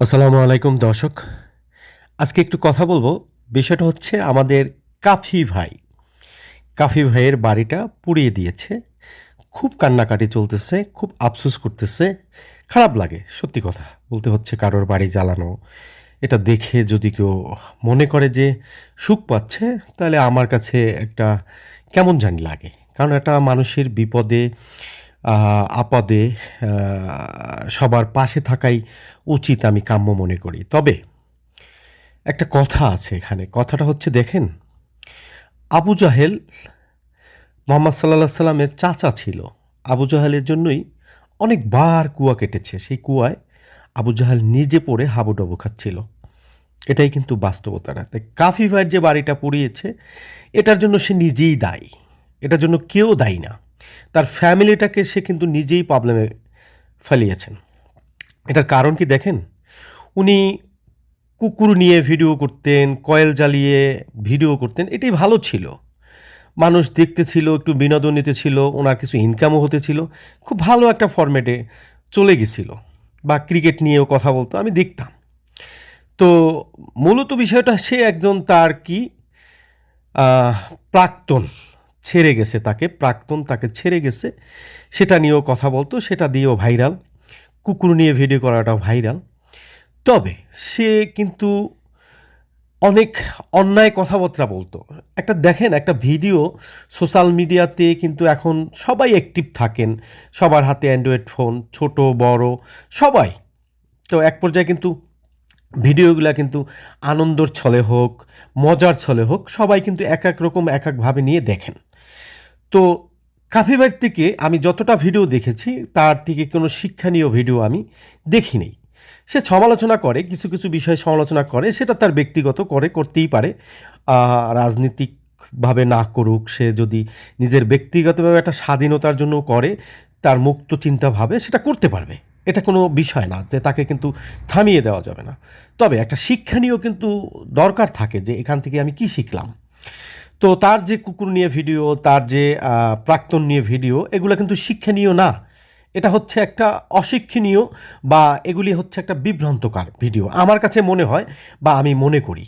আসসালামু আলাইকুম, দর্শক। আজকে একটু কথা বলব। বিষয়টা হচ্ছে আমাদের কাফি ভাই। কাফি ভাইয়ের বাড়িটা পুড়িয়ে দিয়েছে। খুব কান্নাকাটি চলতেছে, খুব আফসোস করতেছে। খারাপ লাগে, সত্যি কথা। বলতে হচ্ছে কারোর বাড়ি জ্বালানো। এটা দেখে যদি কেউ মনে করে যে সুখ পাচ্ছে, তাহলে আমার কাছে একটা কেমন জানি লাগে। কারণ একটা মানুষের বিপদে আপদে সবার পাশে থাকাই উচিত আমি কাম্য মনে করি। তবে একটা কথা আছে এখানে। কথাটা হচ্ছে, দেখেন, আবু জাহেল মোহাম্মদ সাল্লাহ সাল্লামের চাচা ছিল। আবু জাহেলের জন্যই অনেকবার কুয়া কেটেছে। সেই কুয়ায় আবু জাহেল নিজে পড়ে হাবুডাবু খাচ্ছিল। এটাই কিন্তু বাস্তবতাটা তাই কাফি ভাইয়ের যে বাড়িটা পুড়িয়েছে, এটার জন্য সে নিজেই দায়ী। এটার জন্য কেউ দায়ী না। তার ফ্যামিলিটাকে সে কিন্তু নিজেই প্রবলেমে ফেলিয়েছেন। এটার কারণ কি দেখেন? উনি কুকুর নিয়ে ভিডিও করতেন, কয়েল জ্বালিয়ে ভিডিও করতেন, এটাই ভালো ছিল। মানুষ দেখতে ছিল একটু বিনোদন নিতে ছিল, ওনার কিছু ইনকামও হতে ছিল, খুব ভালো একটা ফরম্যাটে চলে গেছিল বা ক্রিকেট নিয়েও কথা বলতো, আমি দেখতাম। তো মূলত বিষয়টা সে একজন তার কি প্রাক্তন ছেড়ে গেছে তাকে, প্রাক্তন তাকে ছেড়ে গেছে। সেটা নিয়েও কথা বলতো, সেটা দিয়েও ভাইরাল। কুকুর নিয়ে ভিডিও করাটাও ভাইরাল। তবে সে কিন্তু অনেক অন্যায় কথাবার্তা বলতো। একটা দেখেন, একটা ভিডিও সোশ্যাল মিডিয়াতে কিন্তু এখন সবাই অ্যাক্টিভ থাকেন। সবার হাতে অ্যান্ড্রয়েড ফোন ছোট, বড়, সবাই। তো এক পর্যায়ে কিন্তু ভিডিওগুলো কিন্তু আনন্দর ছলে হোক, মজার ছলে হোক, সবাই কিন্তু এক এক রকম, এক একভাবে নিয়ে দেখেন। তো কাফি কাফিবার থেকে আমি যতটা ভিডিও দেখেছি, তার থেকে কোনো শিক্ষণীয় ভিডিও আমি দেখিনি। সে সমালোচনা করে, কিছু কিছু বিষয় সমালোচনা করে, সেটা তার ব্যক্তিগত করে, করতেই পারে। রাজনীতিকভাবে না করুক, সে যদি নিজের ব্যক্তিগতভাবে একটা স্বাধীনতার জন্য করে, তার মুক্ত চিন্তাভাবে সেটা করতে পারবে। এটা কোনো বিষয় না যে তাকে কিন্তু থামিয়ে দেওয়া যাবে না। তবে একটা শিক্ষণীয় কিন্তু দরকার থাকে যে এখান থেকে আমি কি শিখলাম। তো তার যে কুকুর নিয়ে ভিডিও, তার যে প্রাক্তন নিয়ে ভিডিও, এগুলো কিন্তু শিক্ষণীয় না। এটা হচ্ছে একটা অশিক্ষণীয় বা এগুলি হচ্ছে একটা বিভ্রান্তকার ভিডিও, আমার কাছে মনে হয় বা আমি মনে করি।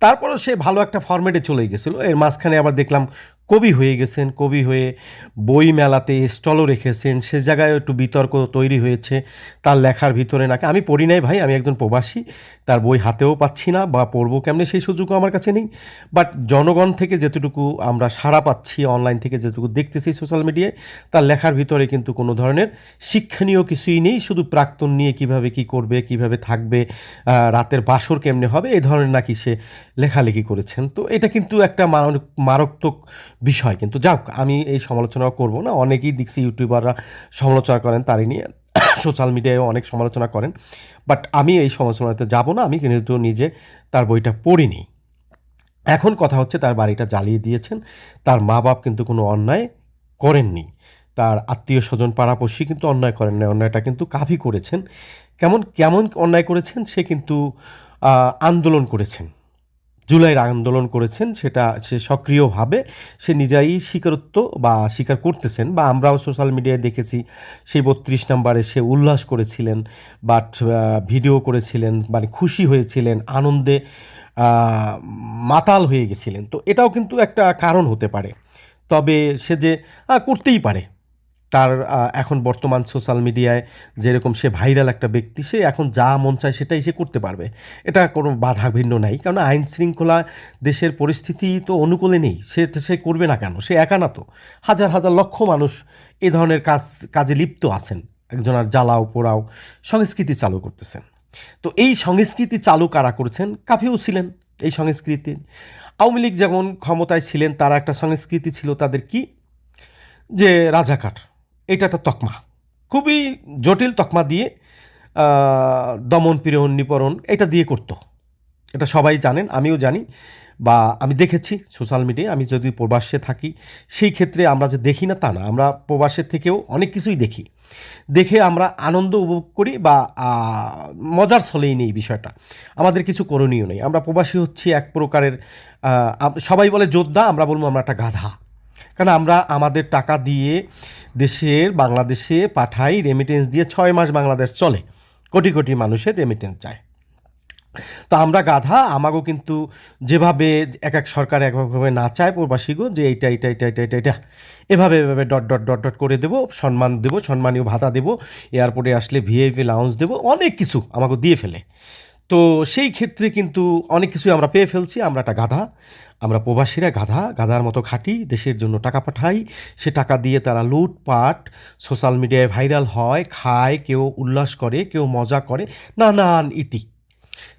তারপরও সে ভালো একটা ফরম্যাটে চলে গেছিল। এর মাঝখানে আবার দেখলাম কবি হয়ে গেছেন, কবি হয়ে বই মেলাতে স্টলও রেখেছেন, সে জায়গায় একটু বিতর্ক তৈরি হয়েছে, তার লেখার ভিতরে নাকি, আমি পড়ি নাই ভাই, আমি একজন প্রবাসী, তার বই হাতেও পাচ্ছি না বা পড়ব কেমনে সেই সুযোগও আমার কাছে নেই বাট জনগণ থেকে যেতটুকু আমরা সাড়া পাচ্ছি অনলাইন থেকে যেটুকু দেখতেছি সোশ্যাল মিডিয়ায় তার লেখার ভিতরে কিন্তু কোনো ধরনের শিক্ষণীয় কিছুই নেই, শুধু প্রাক্তন নিয়ে কীভাবে কি করবে, কীভাবে থাকবে রাতের বাসর কেমনে হবে, এই ধরনের নাকি সে লেখালেখি করেছেন, তো এটা কিন্তু একটা মারাত্মক বিষয়, কিন্তু যাক, আমি এই সমালোচনা করব না। অনেকেই দেখছি ইউটিউবাররা সমালোচনা করেন তারই নিয়ে। সোশ্যাল মিডিয়ায় অনেক সমালোচনা করেন। বাট আমি এই সমালোচনাতে যাব না, আমি কিন্তু নিজে তার বইটা পড়িনি। এখন কথা হচ্ছে, তার বাড়িটা জ্বালিয়ে দিয়েছেন। তার মা বাপ কিন্তু কোনো অন্যায় করেননি। তার আত্মীয় স্বজন পাড়াপড়শি কিন্তু অন্যায় করেন না অন্যায়টা কিন্তু কাফি করেছেন। কেমন কেমন অন্যায় করেছেন, সে কিন্তু আন্দোলন করেছেন। জুলাইয়ের আন্দোলন করেছেন, সেটা সে সক্রিয়ভাবে, সে নিজেই স্বীকারত্ব বা স্বীকার করতেছেন বা আমরাও সোশ্যাল মিডিয়ায় দেখেছি, সেই বত্রিশ নম্বরে সে উল্লাস করেছিলেন, বাট ভিডিও করেছিলেন মানে খুশি হয়েছিলেন, আনন্দে মাতাল হয়ে গেছিলেন। তো এটাও কিন্তু একটা কারণ হতে পারে। তবে সে যে করতেই পারে। তার এখন বর্তমান সোশ্যাল মিডিয়ায় যেরকম সে ভাইরাল একটা ব্যক্তি, সে এখন যা মন চায় সেটাই সে করতে পারবে। এটা কোনো বাধা ভিন্ন নাই, কারণ আইন শৃঙ্খলা দেশের পরিস্থিতি তো অনুকূলে নেই। সে সে করবে না কেন? সে একা না তো। হাজার হাজার লক্ষ মানুষ এ ধরনের কাজ, কাজে লিপ্ত আছেন। একজন আর জ্বালাও, পোড়াও, সংস্কৃতি চালু করতেছেন। তো এই সংস্কৃতি চালু কারা করছেন? কাফিও ছিলেন এই সংস্কৃতি। আওয়ামী লীগ যেমন ক্ষমতায় ছিলেন, তারা একটা সংস্কৃতি ছিল তাদের কি? যে রাজাকার। এটা একটা তকমা। খুবই জটিল তকমা দিয়ে দমন পীড়ন, নিপরণ, এটা দিয়ে করতো। এটা সবাই জানেন, আমিও জানি বা আমি দেখেছি সোশ্যাল মিডিয়ায়। আমি যদি প্রবাসে থাকি, সেই ক্ষেত্রে আমরা যে দেখি না তা না। আমরা প্রবাসের থেকেও অনেক কিছুই দেখি। দেখে আমরা আনন্দ উপভোগ করি বা মজার ছলেই নেই বিষয়টা। আমাদের কিছু করণীয় নেই। আমরা প্রবাসী হচ্ছি এক প্রকারের সবাই বলে যোদ্ধা, আমরা বলব আমরা একটা গাধা। কারণ আমরা আমাদের টাকা দিয়ে দেশের বাংলাদেশে পাঠাই রেমিটেন্স দিয়ে ছয় মাস বাংলাদেশ চলে। কোটি কোটি মানুষের রেমিটেন্স যায় তো আমরা গাধা, আমাকেও কিন্তু যেভাবে এক এক সরকার একভাবে না চায় প্রবাসীগো যে এইটা এইটা এটা এটা এটা এটা এভাবে এভাবে ডট ডট ডট ডট করে দেবো, সম্মান দেবো, সম্মানীয় ভাতা দেবো এয়ারপোর্টে আসলে ভিআইপি লাউন্স দেবো, অনেক কিছু আমাকে দিয়ে ফেলে। তো সেই ক্ষেত্রে কিন্তু অনেক কিছুই আমরা পেয়ে ফেলছি। আমরা একটা গাধা। আমরা প্রবাসীরা গাধা। গাধার মতো খাটি। দেশের জন্য টাকা পাঠাই। সে টাকা দিয়ে তারা লুটপাট সোশ্যাল মিডিয়ায় ভাইরাল হয়, খায়, কেউ উল্লাস করে, কেউ মজা করে, নানান ইতি।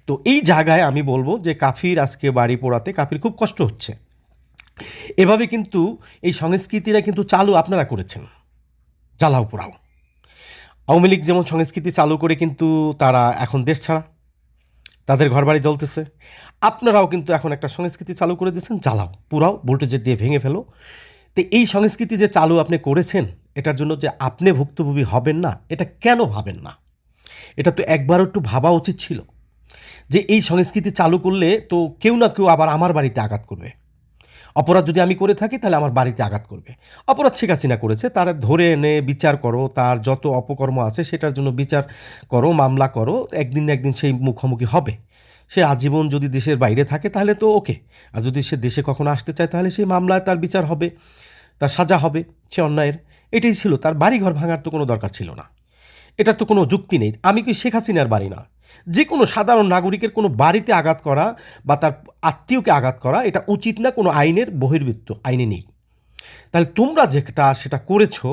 তো এই জায়গায় আমি বলব যে কাফির আজকে বাড়ি পোড়াতে কাফির খুব কষ্ট হচ্ছে। এভাবে কিন্তু এই সংস্কৃতিরা কিন্তু চালু আপনারা করেছেন। জ্বালাও পোড়াও। আওয়ামী লীগ যেমন সংস্কৃতি চালু করে কিন্তু তারা এখন দেশ ছাড়া। তাদের ঘরবাড়ি জ্বলতেছে। আপনারাও কিন্তু এখন একটা সংস্কৃতি চালু করে দিয়েছেন, জ্বালাও, পুরাও, ভোল্টেজের দিয়ে ভেঙে ফেলো। তো এই সংস্কৃতি যে চালু আপনি করেছেন, এটার জন্য যে আপনি ভুক্তভোগী হবেন না, এটা কেন ভাবেন না? এটা তো একবার একটু ভাবা উচিত ছিল যে এই সংস্কৃতি চালু করলে তো কেউ না কেউ আবার আমার বাড়িতে আঘাত করবে। অপরাধ যদি আমি করে থাকি, তাহলে আমার বাড়িতে আঘাত করবে। অপরাধ শেখ হাসিনা করেছে, তার ধরে এনে বিচার করো, তার যত অপকর্ম আছে সেটার জন্য বিচার করো, মামলা করো, একদিন না একদিন সেই মুখোমুখি হবে। সে আজীবন যদি দেশের বাইরে থাকে, তাহলে তো ওকে। আর যদি সে দেশে কখনো আসতে চায়, তাহলে সেই মামলায় তার বিচার হবে, তার সাজা হবে, সে অন্যায়ের। এটাই ছিল, তার বাড়িঘর ভাঙার তো কোনো দরকার ছিল না। এটার তো কোনো যুক্তি নেই। আমি কি শেখ হাসিনার বাড়ি না? যে কোনো সাধারণ নাগরিকের কোনো বাড়িতে আঘাত করা বা তার আত্মীয়কে আঘাত করা, এটা উচিত না, কোনো আইনের বহির্ভূত, আইনে নেই। তাহলে তোমরা যেটা, সেটা করেছ,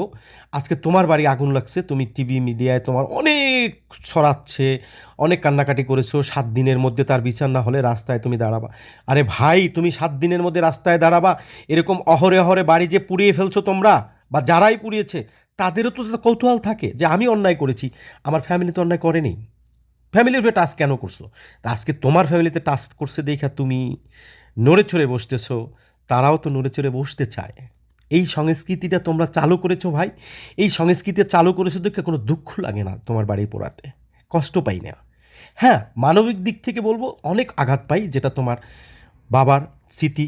আজকে তোমার বাড়ি আগুন লাগছে, তুমি টিভি মিডিয়ায় তোমার অনেক ছড়াচ্ছে, অনেক কান্নাকাটি করেছ, সাত দিনের মধ্যে তার বিচার না হলে রাস্তায় তুমি দাঁড়াবা। আরে ভাই, তুমি সাত দিনের মধ্যে রাস্তায় দাঁড়াবা, এরকম অহরে অহরে বাড়ি যে পুড়িয়ে ফেলছো তোমরা, বা যারাই পুড়িয়েছে, তাদেরও তো কৌতূহল থাকে যে আমি অন্যায় করেছি, আমার ফ্যামিলি তো অন্যায় করেনি। ফ্যামিলির উপরে টাস্ক কেন করছ? আজকে তোমার ফ্যামিলিতে টাস্ক করছে দেখা তুমি নড়ে চড়ে বসতেছো, তারাও তো নড়ে চড়ে বসতে চায়। এই সংস্কৃতিটা তোমরা চালু করেছ ভাই, এই সংস্কৃতি চালু করেছ দেখে কোনো দুঃখ লাগে না তোমার বাড়ি পোড়াতে, কষ্ট পাই না। হ্যাঁ মানবিক দিক থেকে বলব অনেক আঘাত পাই, যেটা তোমার বাবার স্মৃতি,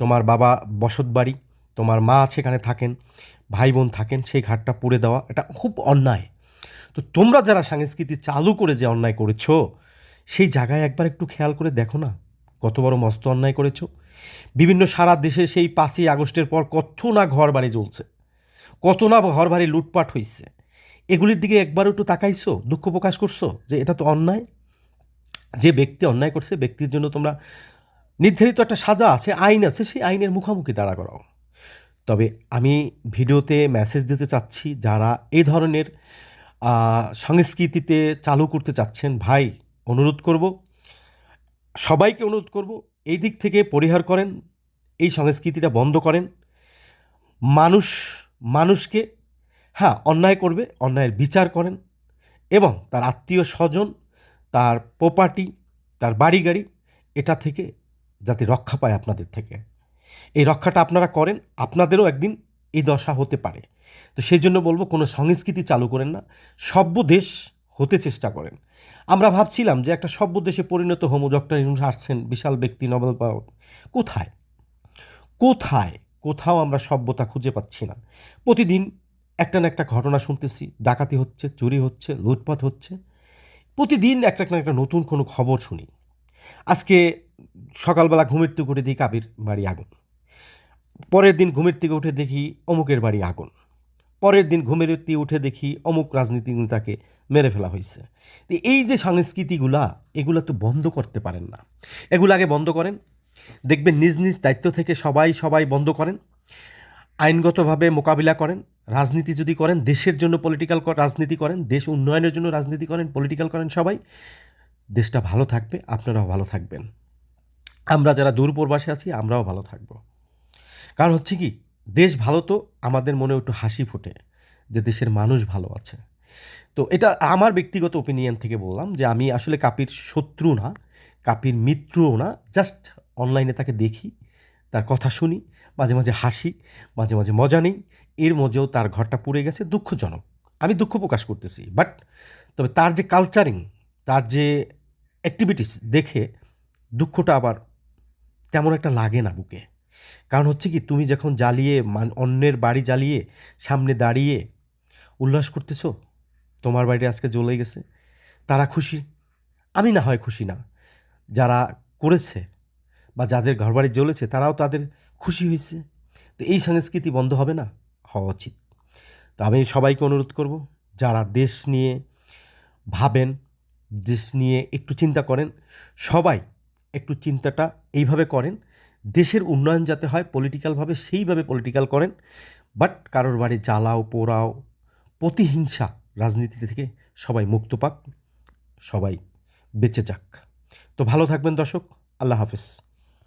তোমার বাবা বসত বাড়ি, তোমার মা সেখানে থাকেন, ভাই বোন থাকেন, সেই ঘাটটা পুড়ে দেওয়া, এটা খুব অন্যায়। তো তোমরা যারা সংস্কৃতি চালু করে যে অন্যায় করেছ, সেই জায়গায় একবার একটু খেয়াল করে দেখো না, কত বড় মস্ত অন্যায় করেছ। বিভিন্ন সারা দেশে সেই পাঁচই আগস্টের পর কত না ঘর বাড়ি জ্বলছে, কত না ঘর বাড়ি লুটপাট হয়েছে এগুলির দিকে একবার একটু তাকাইছো, দুঃখ প্রকাশ করছ যে এটা তো অন্যায়? যে ব্যক্তি অন্যায় করছে, ব্যক্তির জন্য তোমরা নির্ধারিত একটা সাজা আছে, আইন আছে, সেই আইনের মুখোমুখি দাঁড়া করাও। তবে আমি ভিডিওতে মেসেজ দিতে চাচ্ছি, যারা এই ধরনের সংস্কৃতিতে চালু করতে চাচ্ছেন ভাই, অনুরোধ করব। সবাইকে অনুরোধ করব, এই দিক থেকে পরিহার করেন, এই সংস্কৃতিটা বন্ধ করেন। মানুষ, মানুষকে হ্যাঁ অন্যায় করবে, অন্যায়ের বিচার করেন এবং তার আত্মীয় স্বজন, তার প্রপার্টি, তার বাড়ি গাড়ি এটা থেকে যাতে রক্ষা পায় আপনাদের থেকে। এই রক্ষাটা আপনারা করেন, আপনাদেরও একদিন এই দশা হতে পারে। তো সেই জন্য বলব, কোনো সংস্কৃতি চালু করেন না, সভ্য দেশ হতে চেষ্টা করেন। আমরা ভাবছিলাম যে একটা সভ্য দেশে পরিণত হোমো ডক্টর ইউনুস আসছেন, বিশাল ব্যক্তি, নোবেল পাওয়া কোথায়? কোথায়? কোথাও আমরা সভ্যতা খুঁজে পাচ্ছি না। প্রতিদিন একটা না একটা ঘটনা শুনতেছি, ডাকাতি হচ্ছে, চুরি হচ্ছে, লুটপাট হচ্ছে। প্রতিদিন একটা না একটা নতুন কোনো খবর শুনি। আজকে সকালবেলা ঘুমের উঠে দেখি কাবির বাড়ি আগুন। পরের দিন ঘুমের থেকে উঠে দেখি অমুকের বাড়ি আগুন। পরের দিন ঘুমের থেকে উঠে দেখি অমুক রাজনীতি তাকে মেরে ফেলা হয়েছে। এই যে সংস্কৃতিগুলা, এগুলো তো বন্ধ করতে পারেন না। এগুলো আগে বন্ধ করেন। দেখবেন নিজ নিজ দায়িত্ব থেকে সবাই সবাই বন্ধ করেন। আইনগতভাবে মোকাবিলা করেন। রাজনীতি যদি করেন, দেশের জন্য পলিটিক্যাল রাজনীতি করেন, দেশ উন্নয়নের জন্য রাজনীতি করেন পলিটিক্যাল করেন সবাই। দেশটা ভালো থাকবে, আপনারাও ভালো থাকবেন। আমরা যারা দূরপ্রবাসে আছি, আমরাও ভালো থাকব। কারণ হচ্ছে কি, দেশ ভালো তো, আমাদের মনে একটু হাসি ফোটে যে দেশের মানুষ ভালো আছে। তো এটা আমার ব্যক্তিগত ওপিনিয়ন থেকে বললাম যে আমি আসলে কাপির শত্রু না, কাপির মিত্রও না জাস্ট অনলাইনে তাকে দেখি, তার কথা শুনি, মাঝে মাঝে হাসি, মাঝে মাঝে মজা নেই, এর মধ্যেও তার ঘরটা পুড়ে গেছে, দুঃখজনক। আমি দুঃখ প্রকাশ করতেছি বাট তবে তার যে কালচারিং তার যে অ্যাক্টিভিটিস দেখে দুঃখটা আবার তেমন একটা লাগে না বুকে। কারণ হচ্ছে কি, তুমি যখন জ্বালিয়ে, মান, অন্যের বাড়ি জ্বালিয়ে, সামনে দাঁড়িয়ে উল্লাস করতেছো, তোমার বাড়ি আজকে জ্বলে গেছে, তারা খুশি? আমি না হয় খুশি না। যারা করেছে বা যাদের ঘরবাড়ি জ্বলেছে, তারাও তাদের খুশি হয়েছে। তো এই সংস্কৃতি বন্ধ হবে না? হওয়া উচিত। তো আমি সবাইকে অনুরোধ করব, যারা দেশ নিয়ে ভাবেন, দেশ নিয়ে একটু চিন্তা করেন, সবাই একটু চিন্তাটা এইভাবে করেন দেশের উন্নয়ন যাতে হয় পলিটিক্যালভাবে সেইভাবে পলিটিক্যাল করেন বাট কারোর বাড়ি জ্বালাও, পোড়াও, প্রতিহিংসা রাজনীতি থেকে সবাই মুক্ত পাক, সবাই বেঁচে যাক। তো ভালো থাকবেন দর্শক, আল্লাহ হাফেজ।